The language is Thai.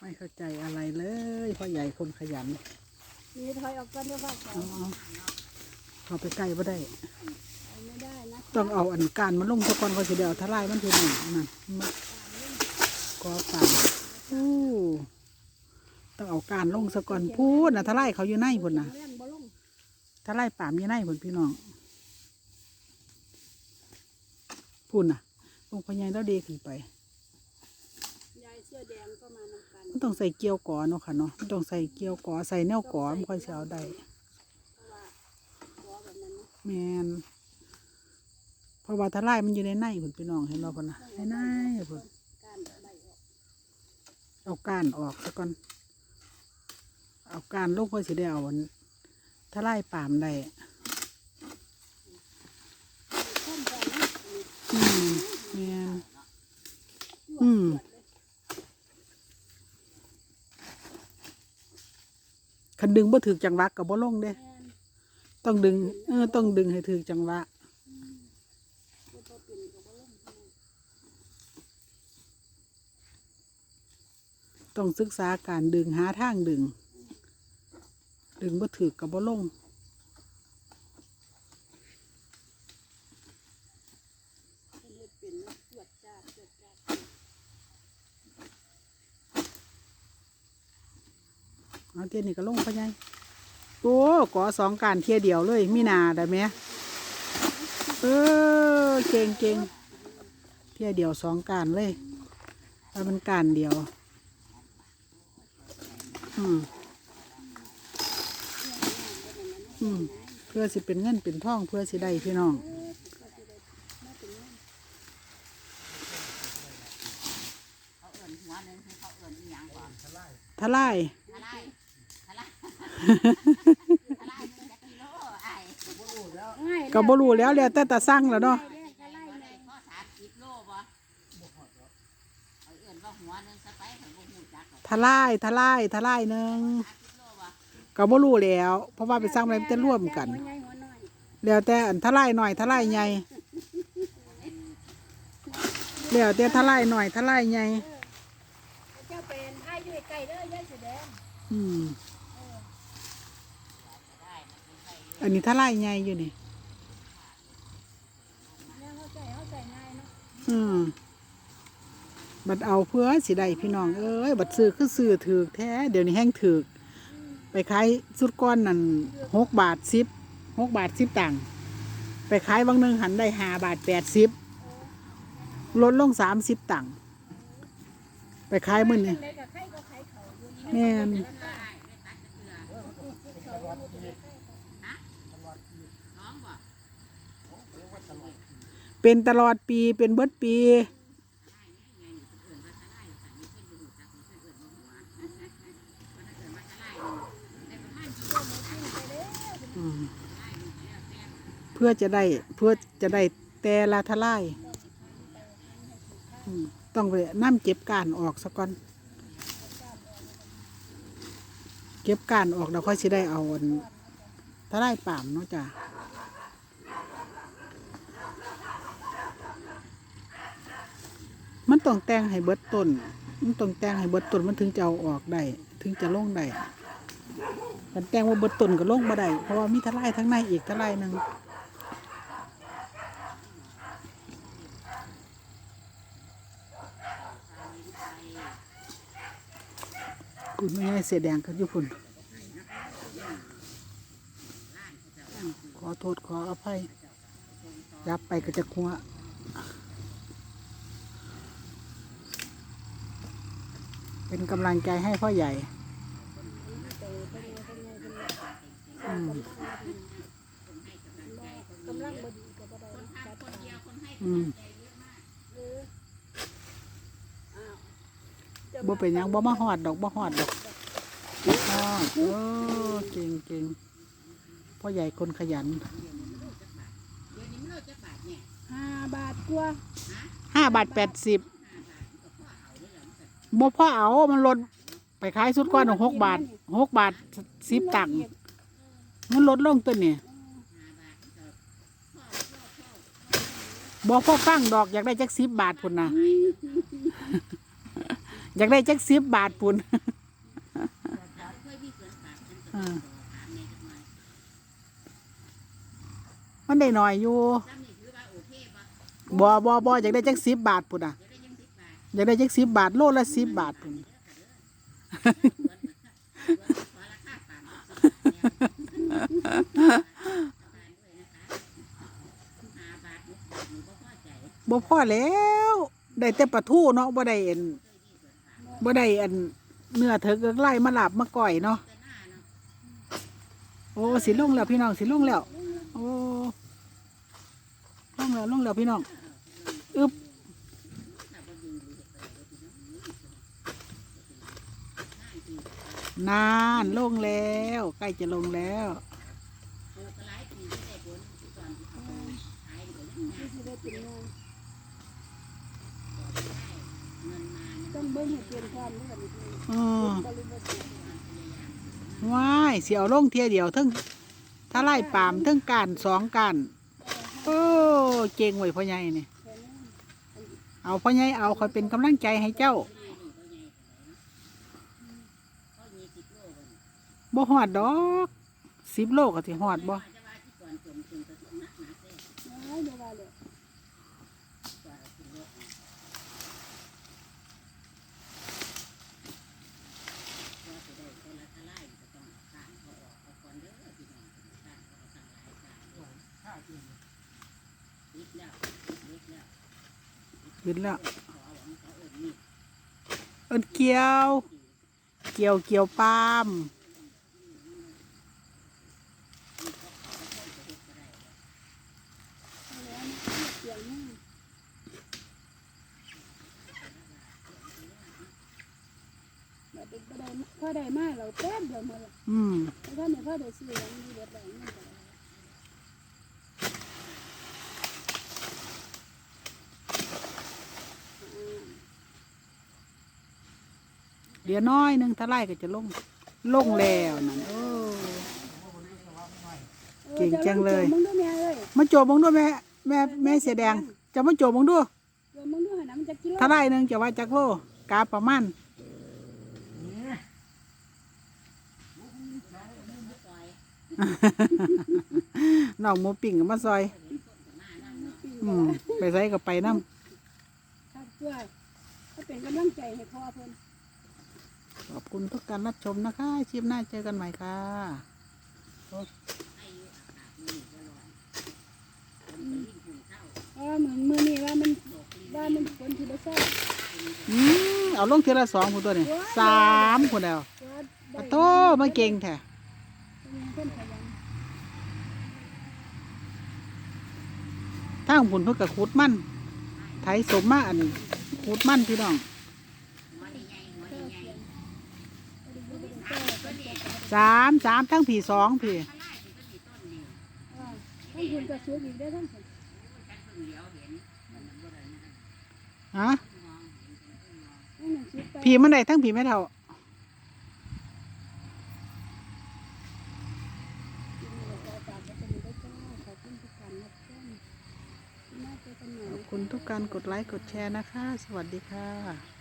ไม่เข้าใจอะไรเลยพ่อใหญ่คนขยันนี่ถอยออกก่อนเดี๋ยวว่าเขาเอาเอาเอาไปใกล้บ่ได้ เอาไม่ได้นะต้องเอาอันการมาลงตะกอนก็สิเดียวทลายมันคือหนึ่งนั่นมาก็ปานอู้ต้องเอาการลงสะก่อนพูดนะทลายเขาอยู่ในพุ่นนะเรื่องบ่ลงทลายป่ามอยู่ในพุ่นพี่น้องพุ่นน่ะลงพญายแล้วเดขึ้นไปยายเสื้อแดงก็มานำกันมันต้องใส่เกี๊ยวกอเนาะค่ะเนาะมันต้องใส่เกี๊ยวกอใส่แนวกอมันค่อยสิเอาได้เพราะว่าหัวแบบนั้นนะแมนเพราะว่าทลายมันอยู่ในในพุ่นพี่น้องเห็นบ่พุ่นนะในในพุ่นการใบออกเอาก้านออกซะก่อนเอาก้านลูกเพื่อสิได้เอาอันถ้าไล่ปามได้ข้นกันนะอืมแมนอืมคัน ดึงบ่ถือจังหวะกับบ่ลงเด้ ต้องดึง เออ ต้องดึงให้ถือจังหวะต้องศึกษาการดึงหาทางดึง ดึงบ่ถือกับบ่ลง เพิ่นเฮ็ดเป็นนะตรวจจ้าตรวจจ้า เอาเทียนี่ก็ลงไปไงโอ้ก่อสองการเทียเดียวเลยมีนาได้ไหมเออเก่งเก่งเทียเดียวสองการเลยแล้วมันการเดียว อืมอืมเพื่อสิเป็นเงินเป็นทองเพื่อสิได้พี่น้องเขาเอิ่นหัวหนึงเขาเอิ่อีหยังก่อนทลาย กกิโลไอ้ง่ายก็บ่รู้แล้วแล้วแต่ตาสั่งแล้วเนาะแรกก็ไล่เขาแม่ได้ข้อสามสิบโลบ่เขาเอิ่นว่าหัวหนึงสไปเขาบ่ฮู้จักหรอกทลายทลายทลายหนึ่งสามสิบโลบ่ก็บ่รู้แล้ว เพราะว่าไปสร้างอะไรมันจะร่วมกันหัวใหญ่หัวน้อยแล้วแต่อันทลายหน่อยทลายใหญ่แล้วแต่ทลายหน่อยทลายใหญ่เจ้าเป็นไอ้อยู่ใกล้เด้อยายเสื้อแดงอืม ได้มันเป็นไผ อันนี้ทลายใหญ่อยู่นี่อืมบัดเอาเพื่อสิได้พี่น้องเอ้ยบัดซื้อคือซื้อถือแท้ เดี๋ยวนี้แห้งถือไปขายสุดก้อนนั่นหกบาทสิบหกบาทสิบตังค์ไปขายบางหนึงหันได้หาบาทแปดสิบลดลงสามสิบตังค์ไปขายมื้อนี่เลยกับใครก็ใครเขาอยู่แม่น น้องบ่ เป็นตลอดปีเป็นเบิดปี เพื่อจะได้เพื่อจะได้แต่ละทลายต้องไปน้ำเก็บการออกซะก่อน เก็บการออกเราค่อยสิได้เอาทลายป่ามเนาะจ้ะมัน ต้องแต่งให้เบิดต้น มันต้องแต่งให้เบิดต้นมันถึงจะเอาออกได้ ถึงจะลงได้กันแต่งว่าเบิดต้นก็ลงบ่ได้ เพราะว่ามีทลายทั้งในอีกทลายหนึ่งคุณไม่ให้เสียแดงกันอยู่พุ่นขอโทษขออภัยยับไปก็จะคัว เป็นกำลังใจให้พ่อใหญ่อืมกำลังบดีก็บ่ได้จัดการอืมอ้าวบ่เป็นหยังบ่มาหอดดอกบ่หอดดอกฮอดเออเก่งเก่งพ่อใหญ่คนขยันเดี๋ยวนี้มันโลจักบาทเนี่ยห้าบาทกว่าห้าบาทแปดสิบ บ่พ่อเอา มันลดไปขายสุดก้อนหกบาทหกบาทสิบตังค์มันลดลงตัวนี่บอกพ่อฟังดอกอยากได้จักสิบบาทพุ่นนะอยากได้จักสิบบาทพุ่นมันก็อ่าถามแม่จักหน่อยมันได้หน่อยอยู่บอบอบออยากได้จักสิบบาทพุ่นนะ อยากได้จักสิบบาท โลละสิบบาทพุ่นขอราคาตามห้าบาทหกบาทหนูบ่พอใจบ่อแล้ว ได้แต่ปลาทูเนาะบ่ได้เอ็นบ่ได้อันเนื้อเถิกเอิกไล่มาหลับมาก่อยเนาะแต่หน้าเนาะโอ้สิลงแล้วพี่น้องสิลงแล้ว โอ้ลงแล้วลงแล้วพี่น้องอึบ ถ้าบ่ดีหรือเฮ็ดไปเลยพี่ นานลงแล้ว ใกล้จะลงแล้วปลูกก็หลายปีที่ได้อนเขาไปขายก็ยังเบิ้งให้เปลี่ยนความนี่แบบนี้อ๋อว้ายเสียวลงเทียเดียวทั้งถ้าไล่ปามทั้งการสองการโอ้เก่งไว้พ่อใหญ่เนี่แค่นั้นเอาพ่อใหญ่เอาคอยเป็นกำลังใจให้เจ้า ก็ยี่สิบโลวัน บ่หอดดอกสิบโลก็สิหอดบ่จะว่าที่ก่อนจมถึงกระทงนักหอดบ่เบโลก็จะได้คนละทลายก็ต้องสร้างเขาออกเอาก่อนเด้อพี่น้องสร้างเขาเอาสั่งหลายสร้างปิดแล้วปิดแล้วขึ้นแล้วเอินเอินเกี่ยว เกี่ยวเกี่ยวปาล์ม เอาแล้วนะเปลี่ยนนี่ แบบเป็นบ่ได้พอได้มาเราแป๊บเดียวหมดละอืมแล้วถ้าเนี่ยพอได้ซื้อแล้วมีเบิดแล้วนี่ก็ได้เดี๋ยวน้อยหนึงถ้าไล่ก็จะลงลงแล้วนั่นโอ้เก่งจังเลย มึงดูแม่เลยมาโจบบังด้วยแม่แม่แม่เสียแดง จะมาโจบบังด้วยเดี๋ยวมึงดูให้น้ำมันจะกิโลถ้าไล่หนึงจะว่าจักโลกาประมาณ น้องหมูปิ่งก็มาซอย อืมไปใส่ก็ไปน้ครับเพื่อก็เป็นกำลังใจให้พ่อเพิ่นำขอบคุณทุกการรับชมนะคะคลิปหน้าเจอกันใหม่ค่ะเออเหมือนมือนี่ว่ามันว่ามันฝนที่บ่ใช่อืมเอาลงเทีละสองคนตัวนี่สามคนแล้วก็ปะโตมาเก่งแท้เพิ่นขยัน ทางผุนเพื่อกับขุดมันไถสมมาอันขุดมันพี่น้องสามสามทั้งผีสองพี่อ่าทั้งคุณก็สูงอีกได้อทั้งคุณฮะทั้งหนึ่งสูงไปผีมันได้ทั้งผีไม่เท่า น่าจะเป็นหน่ ข อ อย บคุณทุก การกดไลค์กดแชร์นะคะ สวัสดีค่ะ